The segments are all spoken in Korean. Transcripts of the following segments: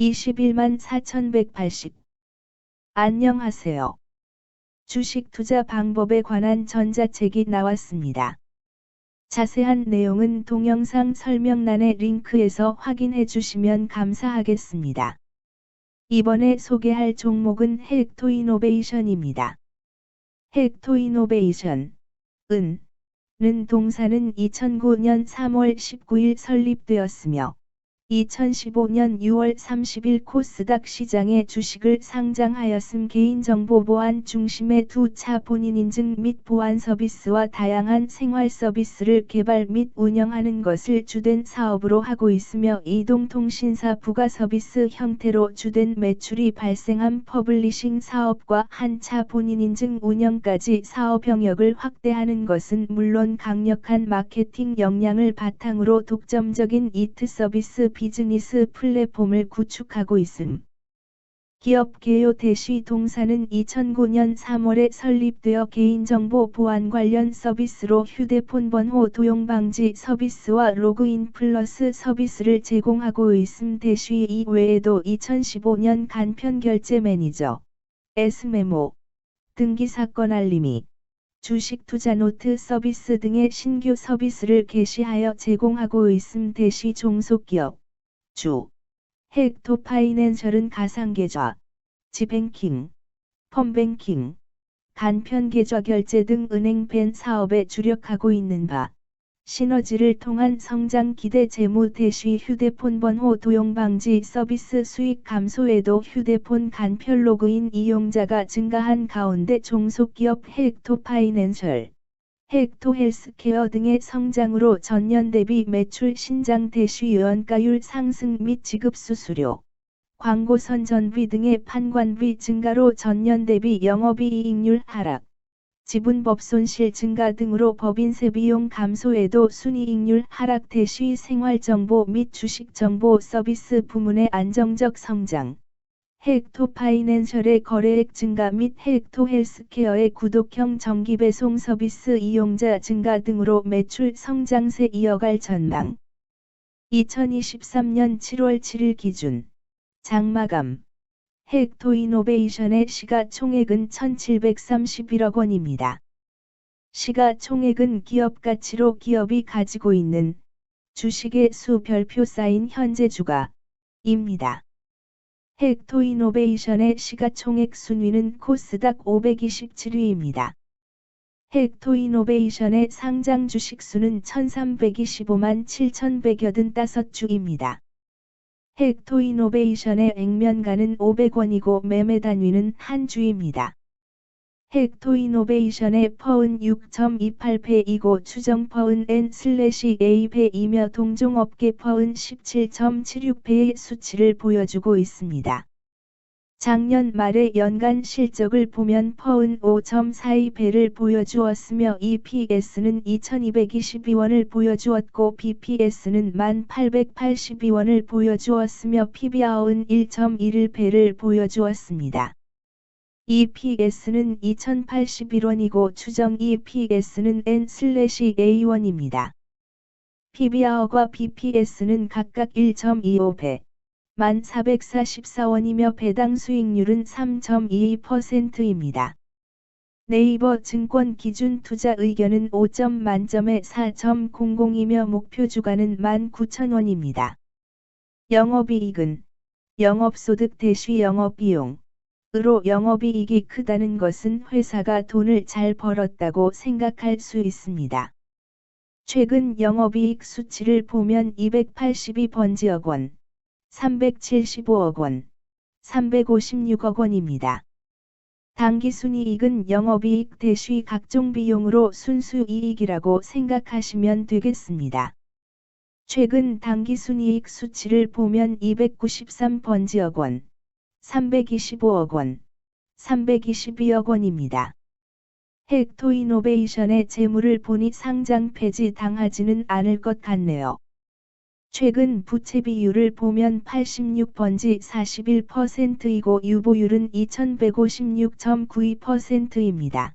21만 4180 안녕하세요. 주식 투자 방법에 관한 전자책이 나왔습니다. 자세한 내용은 동영상 설명란의 링크에서 확인해 주시면 감사하겠습니다. 이번에 소개할 종목은 헥토이노베이션입니다. 헥토이노베이션, 은, 는 동사는 2009년 3월 19일 설립되었으며 2015년 6월 30일 코스닥 시장에 주식을 상장하였음 개인정보 보안 중심의 두 차 본인 인증 및 보안 서비스와 다양한 생활 서비스를 개발 및 운영하는 것을 주된 사업으로 하고 있으며 이동통신사 부가 서비스 형태로 주된 매출이 발생한 퍼블리싱 사업과 한 차 본인 인증 운영까지 사업 병역을 확대하는 것은 물론 강력한 마케팅 역량을 바탕으로 독점적인 이트 서비스 비 즈니스 플랫폼을 구축하고 있음. 기업 개요 대시 동사는 2009년 3월에 설립되어 개인정보 보안 관련 서비스로 휴대폰 번호 도용 방지 서비스와 로그인 플러스 서비스를 제공하고 있음 대시 이 외에도 2015년 간편 결제 매니저, S메모, 등기 사건 알림이, 주식 투자 노트 서비스 등의 신규 서비스를 개시하여 제공하고 있음 대시 종속기업. 주. 헥토 파이낸셜은 가상계좌, 지뱅킹, 펌뱅킹, 간편계좌 결제 등 은행 벤 사업에 주력하고 있는 바, 시너지를 통한 성장 기대 재무 대시 휴대폰 번호 도용 방지 서비스 수익 감소에도 휴대폰 간편 로그인 이용자가 증가한 가운데 종속기업 헥토 파이낸셜, 헥토 헬스케어 등의 성장으로 전년 대비 매출 신장 대시 연가율 상승 및 지급 수수료, 광고 선전비 등의 판관비 증가로 전년 대비 영업이익률 하락, 지분법 손실 증가 등으로 법인세 비용 감소에도 순이익률 하락 대시 생활정보 및 주식정보 서비스 부문의 안정적 성장, 헥토 파이낸셜의 거래액 증가 및 헥토 헬스케어의 구독형 정기 배송 서비스 이용자 증가 등으로 매출 성장세 이어갈 전망. 2023년 7월 7일 기준 장마감 헥토 이노베이션의 시가총액은 1731억 원입니다. 시가총액은 기업 가치로 기업이 가지고 있는 주식의 수 별표 쌓인 현재 주가입니다. 헥토 이노베이션의 시가총액 순위는 코스닥 527위입니다. 헥토 이노베이션의 상장 주식 수는 1325만 7185주입니다. 헥토 이노베이션의 액면가는 500원이고 매매 단위는 한 주입니다. 헥토 이노베이션의 퍼은 6.28배이고 추정 퍼은 N/A배이며 동종업계 퍼은 17.76배의 수치를 보여주고 있습니다. 작년 말의 연간 실적을 보면 퍼은 5.42배를 보여주었으며 EPS는 2222원을 보여주었고 BPS는 1882원을 보여주었으며 PBR은 1.11배를 보여주었습니다. EPS는 2081원이고 추정 EPS는 N/A1입니다. PBR과 BPS는 각각 1.25배, 1444원이며 배당 수익률은 3.22%입니다. 네이버 증권 기준 투자 의견은 5점 만점에 4.00이며 목표 주가는 19,000원입니다. 영업이익은 영업소득 대시 영업비용 으로 영업이익이 크다는 것은 회사가 돈을 잘 벌었다고 생각할 수 있습니다. 최근 영업이익 수치를 보면 282번지억 원, 375억 원, 356억 원입니다. 당기순이익은 영업이익 대시 각종 비용으로 순수이익이라고 생각하시면 되겠습니다. 최근 당기순이익 수치를 보면 293번지억 원, 325억 원, 322억 원입니다. 헥토 이노베이션의 재물을 보니 상장 폐지 당하지는 않을 것 같네요. 최근 부채 비율을 보면 86번지 41%이고 유보율은 2156.92%입니다.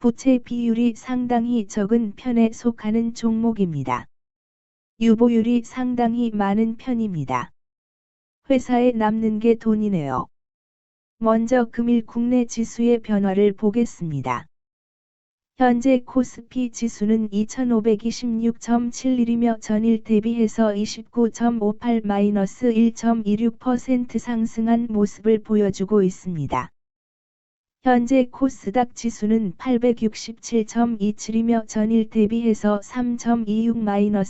부채 비율이 상당히 적은 편에 속하는 종목입니다. 유보율이 상당히 많은 편입니다. 회사에 남는 게 돈이네요. 먼저 금일 국내 지수의 변화를 보겠습니다. 현재 코스피 지수는 2526.71이며 전일 대비해서 29.58-1.26% 상승한 모습을 보여주고 있습니다. 현재 코스닥 지수는 867.27이며 전일 대비해서 3.26-